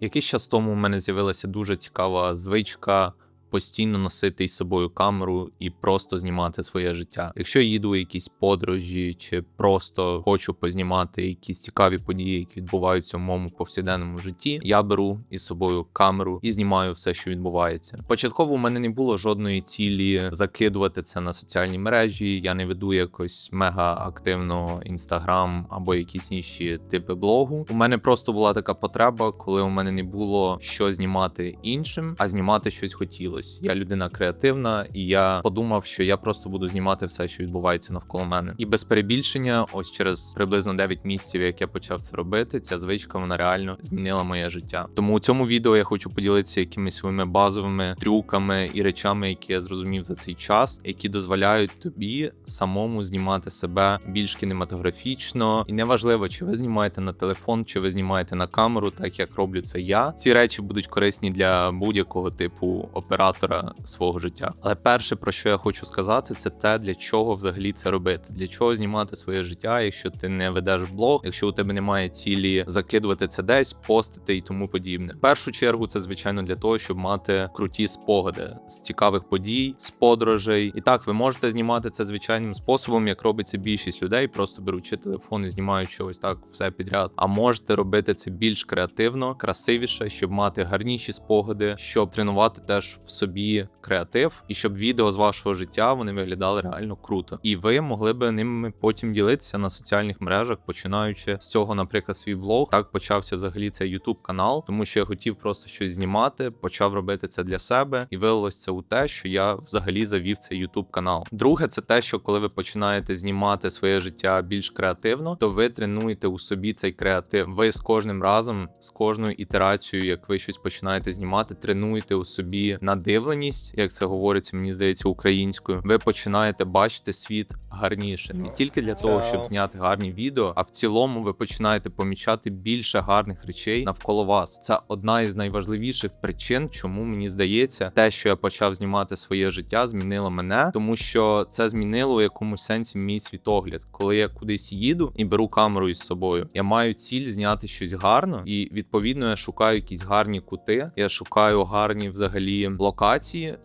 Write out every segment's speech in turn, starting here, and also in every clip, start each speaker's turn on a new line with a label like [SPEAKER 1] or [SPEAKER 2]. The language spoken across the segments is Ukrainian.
[SPEAKER 1] Якийсь час тому у мене з'явилася дуже цікава звичка постійно носити із собою камеру і просто знімати своє життя. Якщо їду у якісь подорожі, чи просто хочу познімати якісь цікаві події, які відбуваються в моєму повсякденному житті, я беру із собою камеру і знімаю все, що відбувається. Початково у мене не було жодної цілі закидувати це на соціальні мережі. Я не веду якось мега активно інстаграм або якісь інші типи блогу. У мене просто була така потреба, коли у мене не було що знімати іншим, а знімати щось хотілося. Я людина креативна, і я подумав, що я просто буду знімати все, що відбувається навколо мене. І без перебільшення, ось через приблизно 9 місяців, як я почав це робити, ця звичка вона реально змінила моє життя. Тому у цьому відео я хочу поділитися якимись своїми базовими трюками і речами, які я зрозумів за цей час, які дозволяють тобі самому знімати себе більш кінематографічно. І неважливо, чи ви знімаєте на телефон, чи ви знімаєте на камеру, так як роблю це я. Ці речі будуть корисні для будь-якого типу оператора свого життя. Але перше, про що я хочу сказати, це те, для чого взагалі це робити, для чого знімати своє життя, якщо ти не ведеш блог, якщо у тебе немає цілі закидувати це десь, постити і тому подібне. В першу чергу, це звичайно для того, щоб мати круті спогади з цікавих подій, з подорожей. І так, ви можете знімати це звичайним способом, як робиться більшість людей, просто беручи телефон і знімають щось так все підряд. А можете робити це більш креативно, красивіше, щоб мати гарніші спогади, щоб тренувати теж в собі креатив, і щоб відео з вашого життя вони виглядали реально круто. І ви могли би ними потім ділитися на соціальних мережах, починаючи з цього, наприклад, свій блог. Так почався взагалі цей YouTube канал, тому що я хотів просто щось знімати, почав робити це для себе, і вилилось це у те, що я взагалі завів цей YouTube канал. Друге, це те, що коли ви починаєте знімати своє життя більш креативно, то ви тренуєте у собі цей креатив. Ви з кожним разом, з кожною ітерацією, як ви щось починаєте знімати, тренуєте у собі надивленість, як це говориться, мені здається, українською. Ви починаєте бачити світ гарніше, не тільки для того, щоб зняти гарні відео, а в цілому ви починаєте помічати більше гарних речей навколо вас. Це одна із найважливіших причин, чому мені здається, те, що я почав знімати своє життя, змінило мене, тому що це змінило у якомусь сенсі мій світогляд. Коли я кудись їду і беру камеру із собою, я маю ціль зняти щось гарно, і відповідно я шукаю якісь гарні кути. Я шукаю гарні взагалі локації.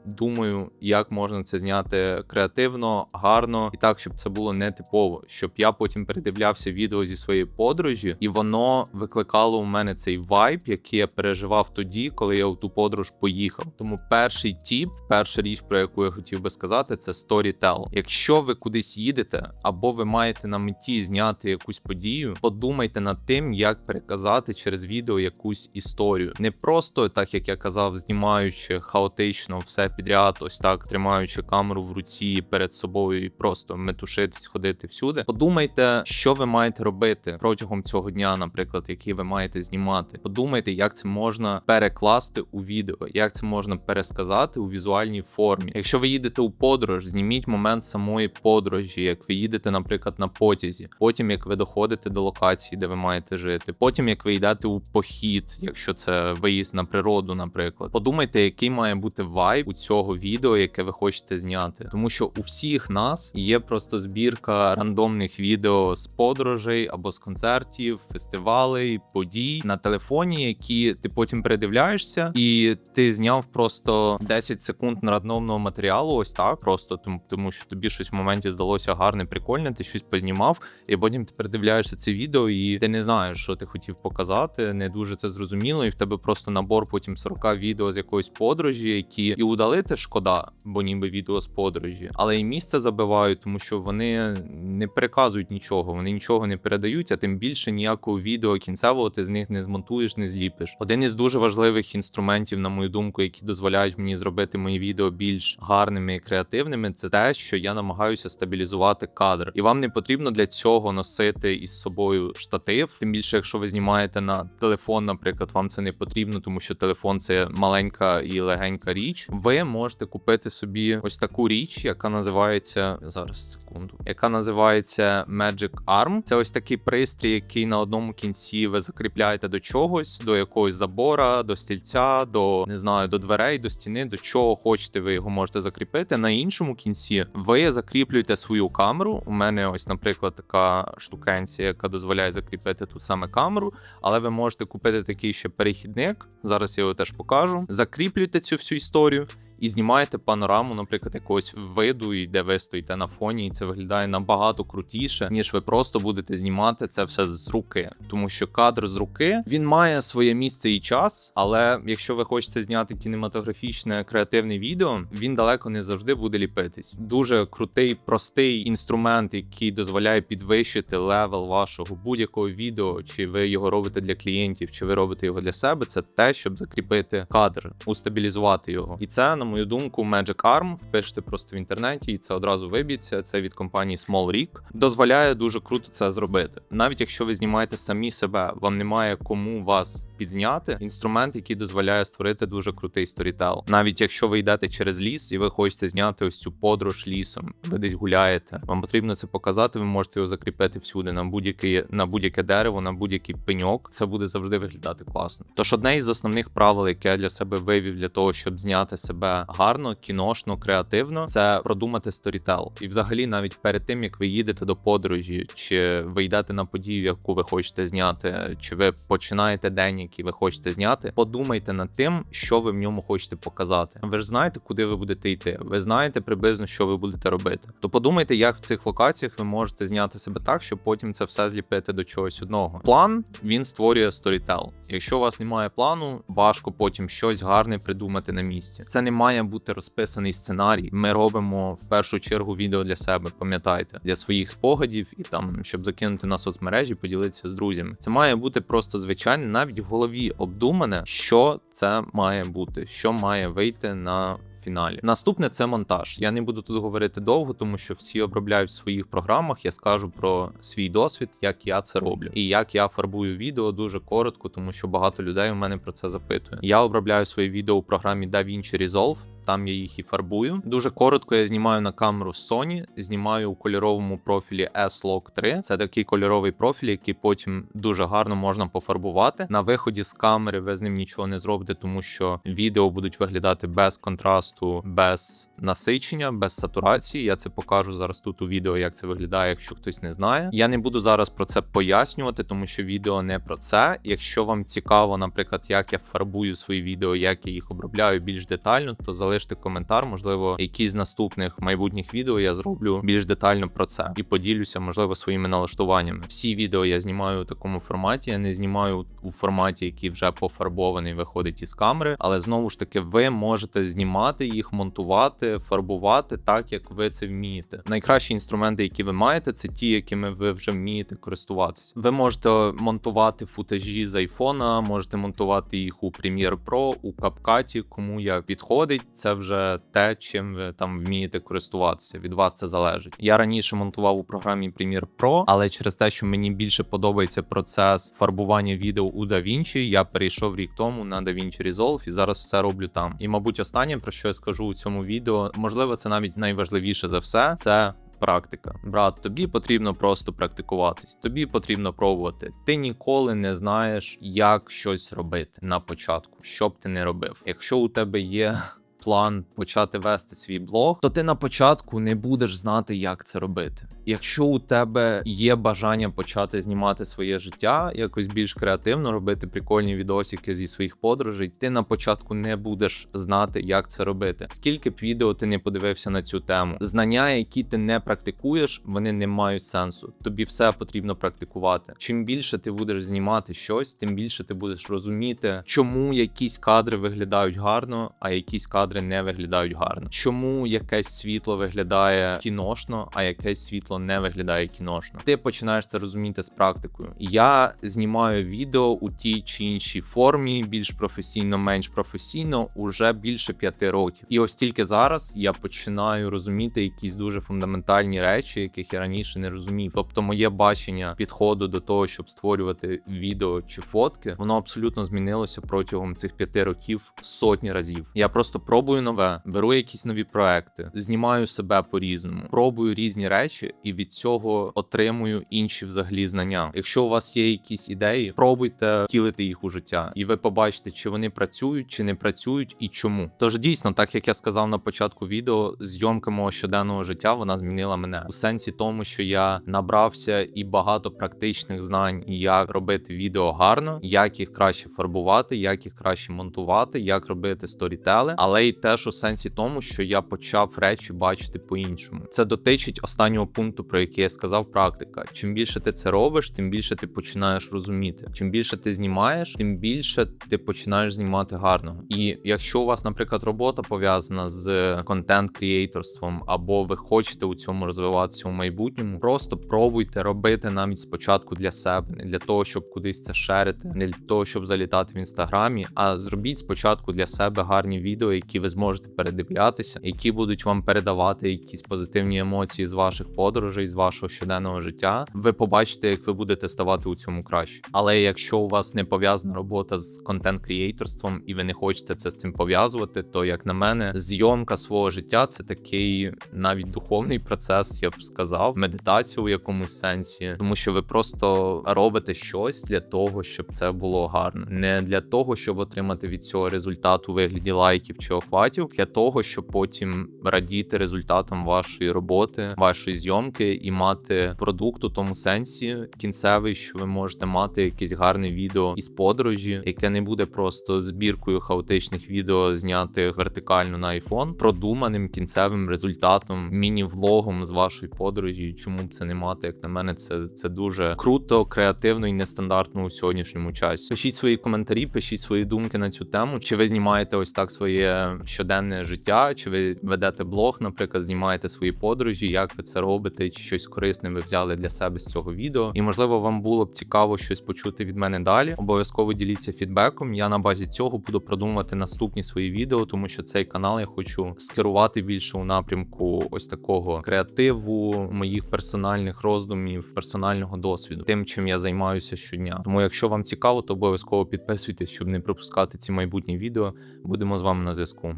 [SPEAKER 1] Думаю, як можна це зняти креативно, гарно і так, щоб це було не типово, щоб я потім передивлявся відео зі своєї подорожі, і воно викликало у мене цей вайб, який я переживав тоді, коли я в ту подорож поїхав. Тому перший тіп, перша річ, про яку я хотів би сказати, це storytell. Якщо ви кудись їдете, або ви маєте на меті зняти якусь подію, подумайте над тим, як переказати через відео якусь історію. Не просто так, як я казав, знімаючи хаотично все підряд, ось так тримаючи камеру в руці перед собою і просто метушитись, ходити всюди. Подумайте, що ви маєте робити протягом цього дня, наприклад, який ви маєте знімати. Подумайте, як це можна перекласти у відео, як це можна пересказати у візуальній формі. Якщо ви їдете у подорож, зніміть момент самої подорожі, як ви їдете, наприклад, на потязі. Потім як ви доходите до локації, де ви маєте жити. Потім як ви йдете у похід, якщо це виїзд на природу, наприклад. Подумайте, який має бути вайб у цього відео, яке ви хочете зняти, тому що у всіх нас є просто збірка рандомних відео з подорожей або з концертів, фестивалей, подій на телефоні, які ти потім передивляєшся, і ти зняв просто 10 секунд рандомного матеріалу. Ось так, просто тому, тому що тобі щось в моменті здалося гарне, прикольне, ти щось познімав, і потім ти передивляєшся це відео, і ти не знаєш, що ти хотів показати. Не дуже це зрозуміло, і в тебе просто набор потім 40 відео з якоїсь подорожі, які і удалити шкода, бо ніби відео з подорожі, але і місце забивають, тому що вони не переказують нічого, вони нічого не передають, а тим більше ніякого відео кінцевого ти з них не змонтуєш, не зліпиш. Один із дуже важливих інструментів, на мою думку, які дозволяють мені зробити мої відео більш гарними і креативними, це те, що я намагаюся стабілізувати кадр, і вам не потрібно для цього носити із собою штатив. Тим більше, якщо ви знімаєте на телефон, наприклад, вам це не потрібно, тому що телефон це маленька і легенька маленька річ. Ви можете купити собі ось таку річ, яка називається зараз секунду, яка називається Magic Arm. Це ось такий пристрій, який на одному кінці ви закріпляєте до чогось, до якогось забора, до стільця, до не знаю, до дверей, до стіни, до чого хочете, ви його можете закріпити. На іншому кінці ви закріплюєте свою камеру. У мене ось, наприклад, така штукенція, яка дозволяє закріпити тут саме камеру, але ви можете купити такий ще перехідник. Зараз я його теж покажу. Закріплюєте цю всю історію. І знімаєте панораму, наприклад, якогось виду, і де ви стоїте на фоні, і це виглядає набагато крутіше, ніж ви просто будете знімати це все з руки. Тому що кадр з руки він має своє місце і час. Але якщо ви хочете зняти кінематографічне креативне відео, він далеко не завжди буде ліпитись. Дуже крутий, простий інструмент, який дозволяє підвищити левел вашого будь-якого відео, чи ви його робите для клієнтів, чи ви робите його для себе. Це те, щоб закріпити кадр, устабілізувати його. І це, на мою думку, Magic Arm. Впишете просто в інтернеті, і це одразу виб'ється. Це від компанії Small Rig. Дозволяє дуже круто це зробити. Навіть якщо ви знімаєте самі себе, вам немає кому вас підзняти. Інструмент, який дозволяє створити дуже крутий сторітел. Навіть якщо ви йдете через ліс і ви хочете зняти ось цю подорож лісом, ви десь гуляєте. Вам потрібно це показати. Ви можете його закріпити всюди на будь-яке на будь-яке дерево, на будь-який пеньок. Це буде завжди виглядати класно. Тож одне із основних правил, яке я для себе вивів для того, щоб зняти себе гарно, кіношно, креативно, це продумати сторітел. І взагалі, навіть перед тим як ви їдете до подорожі, чи ви йдете на подію, яку ви хочете зняти, чи ви починаєте день, який ви хочете зняти, подумайте над тим, що ви в ньому хочете показати. Ви ж знаєте, куди ви будете йти. Ви знаєте приблизно, що ви будете робити. То подумайте, як в цих локаціях ви можете зняти себе так, щоб потім це все зліпити до чогось одного. План він створює сторітел. Якщо у вас немає плану, важко потім щось гарне придумати на місці. Це не має бути розписаний сценарій. Ми робимо в першу чергу відео для себе, пам'ятайте, для своїх спогадів і там, щоб закинути на соцмережі, поділитися з друзями. Це має бути просто звичайне, навіть в голові обдумане, що це має бути, що має вийти на. Фіналі наступне це монтаж. Я не буду тут говорити довго, тому що всі обробляють в своїх програмах. Я скажу про свій досвід, як я це роблю, і як я фарбую відео дуже коротко, тому що багато людей у мене про це запитує. Я обробляю свої відео у програмі DaVinci Resolve. Там я їх і фарбую. Дуже коротко я знімаю на камеру Sony, знімаю у кольоровому профілі S-Log 3. Це такий кольоровий профіль, який потім дуже гарно можна пофарбувати. На виході з камери ви з ним нічого не зробите, тому що відео будуть виглядати без контрасту, без насичення, без сатурації. Я це покажу зараз тут у відео, як це виглядає, якщо хтось не знає. Я не буду зараз про це пояснювати, тому що відео не про це. Якщо вам цікаво, наприклад, як я фарбую свої відео, як я їх обробляю більш детально, то залиште коментар. Можливо, якісь з наступних майбутніх відео я зроблю більш детально про це і поділюся, можливо, своїми налаштуваннями. Всі відео я знімаю у такому форматі. Я не знімаю у форматі, який вже пофарбований, виходить із камери. Але знову ж таки, ви можете знімати їх, монтувати, фарбувати так, як ви це вмієте. Найкращі інструменти, які ви маєте, це ті, якими ви вже вмієте користуватися. Ви можете монтувати футажі з айфона, можете монтувати їх у Premiere Pro, у CapCut, кому як підходить. Це вже те, чим ви там вмієте користуватися. Від вас це залежить. Я раніше монтував у програмі Premiere Pro, але через те, що мені більше подобається процес фарбування відео у DaVinci, я перейшов рік тому на DaVinci Resolve і зараз все роблю там. І, мабуть, останнє про що я скажу у цьому відео, можливо, це навіть найважливіше за все. Це практика. Брат, тобі потрібно просто практикуватись, тобі потрібно пробувати. Ти ніколи не знаєш, як щось робити на початку, що б ти не робив. Якщо у тебе є. План почати вести свій блог, то ти на початку не будеш знати, як це робити. Якщо у тебе є бажання почати знімати своє життя, якось більш креативно робити прикольні відосики зі своїх подорожей, ти на початку не будеш знати, як це робити. Скільки б відео ти не подивився на цю тему, знання, які ти не практикуєш, вони не мають сенсу. Тобі все потрібно практикувати. Чим більше ти будеш знімати щось, тим більше ти будеш розуміти, чому якісь кадри виглядають гарно, а якісь кадри не виглядають гарно. Чому якесь світло виглядає кіношно, а якесь світло світло не виглядає кіношно. Ти починаєш це розуміти з практикою. Я знімаю відео у тій чи іншій формі, більш професійно, менш професійно, уже більше п'яти років. І ось тільки зараз я починаю розуміти якісь дуже фундаментальні речі, яких я раніше не розумів. Тобто, моє бачення підходу до того, щоб створювати відео чи фотки, воно абсолютно змінилося протягом цих п'яти років сотні разів. Я просто пробую нове, беру якісь нові проекти, знімаю себе по-різному, пробую різні речі, і від цього отримую інші взагалі знання. Якщо у вас є якісь ідеї, пробуйте втілити їх у життя, і ви побачите, чи вони працюють, чи не працюють, і чому. Тож дійсно, так як я сказав на початку відео, зйомка мого щоденного життя вона змінила мене у сенсі тому, що я набрався і багато практичних знань, як робити відео гарно, як їх краще фарбувати, як їх краще монтувати, як робити сторітели, але й теж у сенсі тому, що я почав речі бачити по-іншому. Це дотичить останнього пункту, про який я сказав. Практика. Чим більше ти це робиш, тим більше ти починаєш розуміти. Чим більше ти знімаєш, тим більше ти починаєш знімати гарно. І якщо у вас, наприклад, робота пов'язана з контент крієйторством, або ви хочете у цьому розвиватися у майбутньому, просто пробуйте робити навіть спочатку для себе, не для того, щоб кудись це шерити, не для того, щоб залітати в інстаграмі. А зробіть спочатку для себе гарні відео, які ви зможете передивлятися, які будуть вам передавати якісь позитивні емоції з ваших подорожей, з вашого щоденного життя. Ви побачите, як ви будете ставати у цьому краще. Але якщо у вас не пов'язана робота з контент крієйторством і ви не хочете це з цим пов'язувати, то як на мене, зйомка свого життя це такий навіть духовний процес, я б сказав, медитація у якомусь сенсі, тому що ви просто робите щось для того, щоб це було гарно, не для того, щоб отримати від цього результат у вигляді лайків чи охватів, для того, щоб потім радіти результатам вашої роботи, вашої зйомки і мати продукт у тому сенсі кінцевий, що ви можете мати якесь гарне відео із подорожі, яке не буде просто збіркою хаотичних відео, знятих вертикально на iPhone, продуманим кінцевим результатом, міні-влогом з вашої подорожі. Чому б це не мати? Як на мене, це, це дуже круто, креативно і нестандартно у сьогоднішньому часі. Пишіть свої коментарі, пишіть свої думки на цю тему. Чи ви знімаєте ось так своє щоденне життя? Чи ви ведете блог, наприклад, знімаєте свої подорожі? Як ви це робите? Чи щось корисне ви взяли для себе з цього відео? І можливо, вам було б цікаво щось почути від мене далі. Обов'язково діліться фідбеком. Я на базі цього буду продумувати наступні свої відео, тому що цей канал я хочу скерувати більше у напрямку ось такого креативу, моїх персональних роздумів, персонального досвіду, тим, чим я займаюся щодня. Тому, якщо вам цікаво, то обов'язково підписуйтесь, щоб не пропускати ці майбутні відео. Будемо з вами на зв'язку.